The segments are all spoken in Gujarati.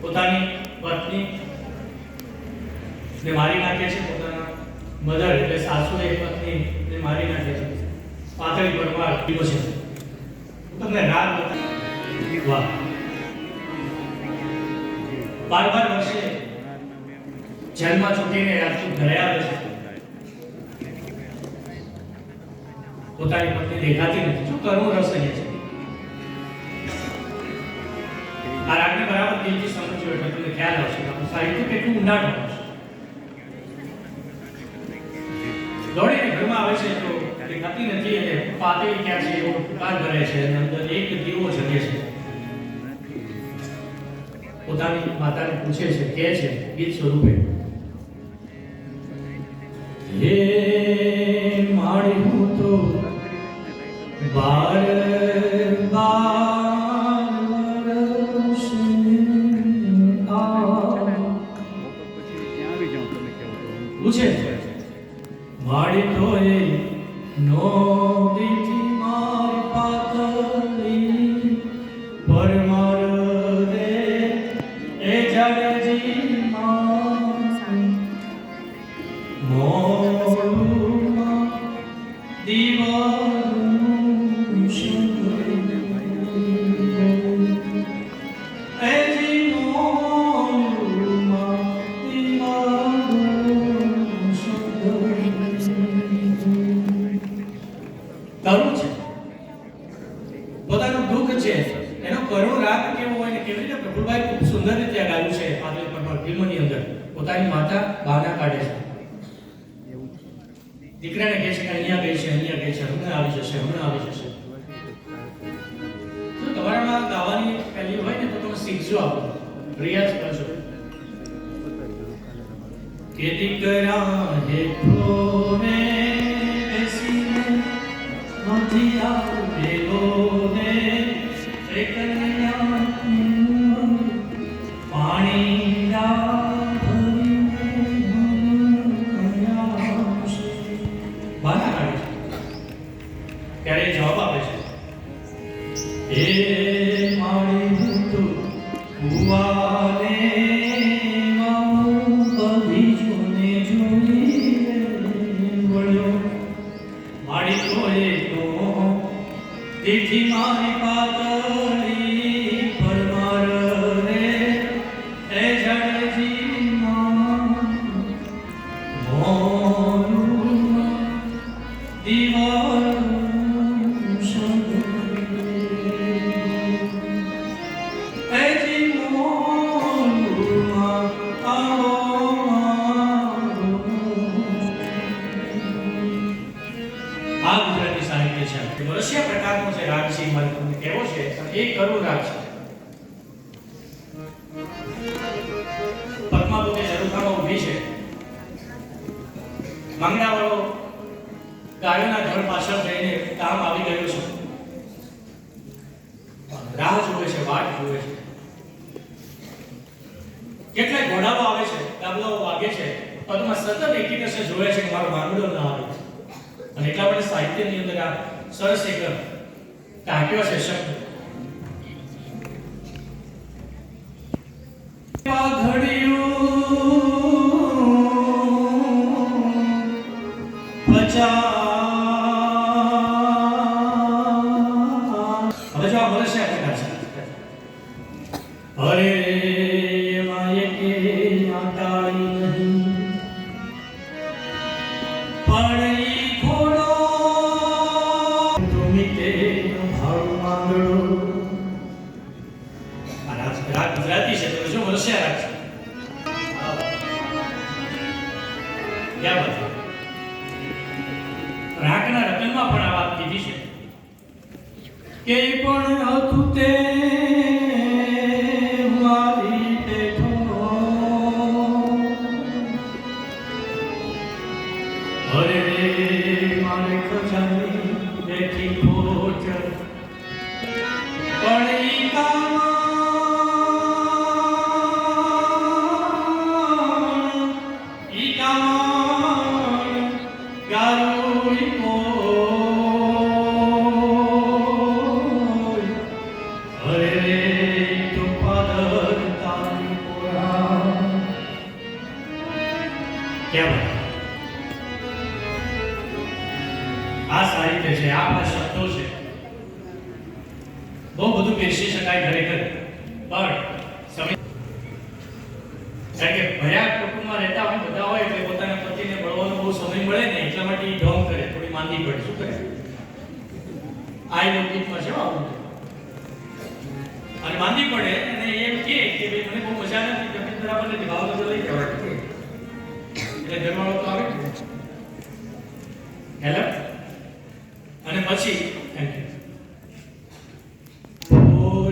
પોતાની પત્ની ને મારી નાખે છે, પોતાના મધર એટલે સાસુ એક પત્ની ને મારી નાખે છે. પાતળી પરમાર પીવો છે. તમને રાત બતાવી. વાહ. બાર બાર વર્ષે જેલમાં છૂટીને રાજપૂત ઘરે આવે છે. પોતાની પત્ની દેખાતી નથી. શું કરવું રસ અહીંયા છે? આ રાગને દિલથી સમજો એટલે તમને ખ્યાલ આવશે કે સાહિત્ય કેટલું ઊંડાણ છે. દોડીને ઘરમાં આવે છે તો દેખાતી નથી એટલે પાતળી ક્યાં છે, એવો પુકાર કરે છે અને અંદર એક દીવો જગે છે. પોતાની માતાને પૂછે છે, કે છે, ગીત સ્વરૂપે, હે હું તો બાર કરુણ છે. પોતાનું દુઃખ છે. એનો કરુણ રાગ કેવો હોય કેવી રીતે પ્રફુલભાઈ સુંદર રીતે ગાયું છે પાટલી પર ફિલ્મની અંદર. પોતાની માતા બહાના કાઢે છે. દીકરાને કહે છે કે અહીંયા ગઈ છે, અહીંયા ગઈ છે, હમણાં આવી જશે, હમણાં આવી જશે. જો તમારામાં ગાવાની પહેલી હોય ને તો તમે શીખજો આવો. રિયાઝ કરજો. કે દીકરા હેઠો But તમને કહેવો છે અને એ કરુણ છે. પદ્માવતી ઝરૂખામાં ઊભી છે. મંગળાવાળો ગાયોના ઘર પાછળ જઈને કામ આવી ગયો છે. રાહ જોવે છે, વાટ જોવે છે. કેટલાય ઘોડાઓ આવે છે તાબલાઓ વાગે છે. પદ્મા સતત એકી જોવે છે કે મારો માંગડો ના આવે. અને એટલા માટે સાહિત્યની અંદર આ સરસ એક ટાંક્યો છે શબ્દ હવે જો આ પ્રકાર છે. હરે એમાં એકે ગુજરાતી છે, તો શું મળશે રાખશે ક્યાં વાત? છે? રાગના રતનમાં પણ આ વાત કીધી છે. કે પણ હતું તે બહુ બધું બેસી શકાય ખરેખર. પણ સમય કે ભયા કુટુંબમાં રહેતા હોય બધા હોય એટલે પોતાના પતિને મળવાનો બહુ સમય મળે ને એટલા માટે ઢોંગ કરે, થોડી માંદી પડે. શું કરે? આ લોકગીતમાં છે આવું. અને માંદી પડે અને એમ કે કે ભાઈ, મને બહુ મજા નથી જમીન બરાબર નથી, ભાવ તો લઈ જવા એટલે ઘરવાળો તો આવે હેલો અને પછી થેન્ક કે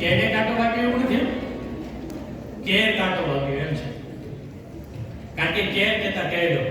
કેરે કાંટો વાગ્યો એવું નથી. કેર કાંટો વાગ્યો એમ છે. કારણ કે કેર કહેતા કેડો.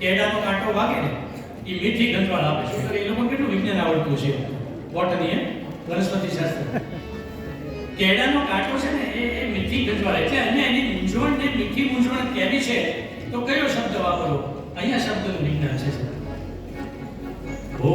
કેડાનો કાંટો વાગે ને એ મીઠી ગંધવાળ આપે છે. એટલે એ લોકો કેટલું વિજ્ઞાન આવડતું છે બોટની વનસ્પતિ શાસ્ત્ર. કેળાનો કાંટો છે ને, એ એ મીઠી ગંધવાળ. એટલે અહીંયા એની મૂંઝવણ ને મીઠી મૂંઝવણ કેવી છે? તો કયો શબ્દ વાપરો? અહીંયા શબ્દનું વિજ્ઞાન છે. ઓ